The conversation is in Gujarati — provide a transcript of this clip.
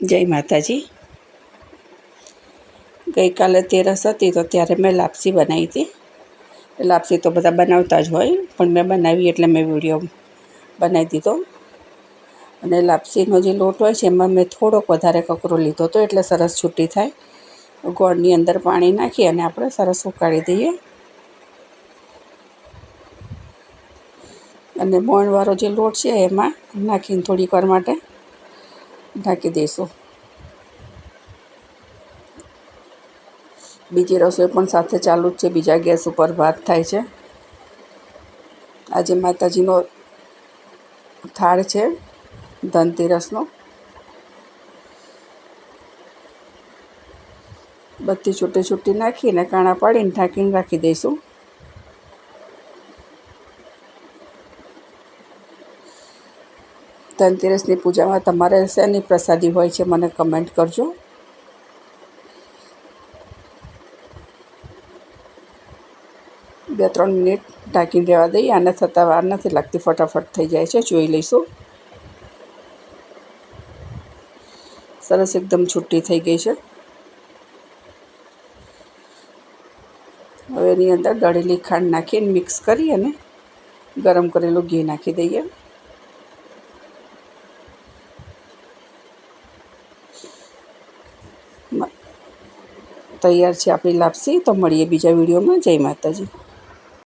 જય માતાજી. ગઈકાલે તેરસ હતી તો ત્યારે મેં લાપસી બનાવી હતી. લાપસી તો બધા બનાવતા જ હોય, પણ મેં બનાવી એટલે મેં વીડિયો બનાવી દીધો. અને લાપસીનો જે લોટ હોય છે, એમાં મેં થોડોક વધારે કકરો લીધો હતો, એટલે સરસ છૂટી થાય. ગોળની અંદર પાણી નાખી અને આપણે સરસ ઉકાળી દઈએ. અને મોણવાળો જે લોટ છે, એમાં નાખીને થોડીક વાર માટે ઢાંકી દઈશું બીજી રસોઈ પણ સાથે ચાલુ જ છે. બીજા ગેસ ઉપર ભાત થાય છે. આજે માતાજીનો થાળ છે. ધનતેરસનો. બધી છૂટી છૂટી નાખીને કાણા પાડીને ઢાંકીને રાખી દઈશું. ધનતેરસની પૂજામાં તમારે શેની પ્રસાદી હોય છે મને કમેન્ટ કરજો. બે ત્રણ મિનિટ ઢાંકીને રહેવા દઈએ, આને થતાં વાર નથી લાગતી, ફટાફટ થઈ જાય છે, જોઈ લઈશું. સરસ એકદમ છૂટી થઈ ગઈ છે. હવે એની અંદર દળેલી ખાંડ નાખીને મિક્સ કરી અને ગરમ કરેલું ઘી નાખી દઈએ. તૈયાર છે આપણી લાપસી તો મળીએ બીજા વિડીયોમાં. જય માતાજી.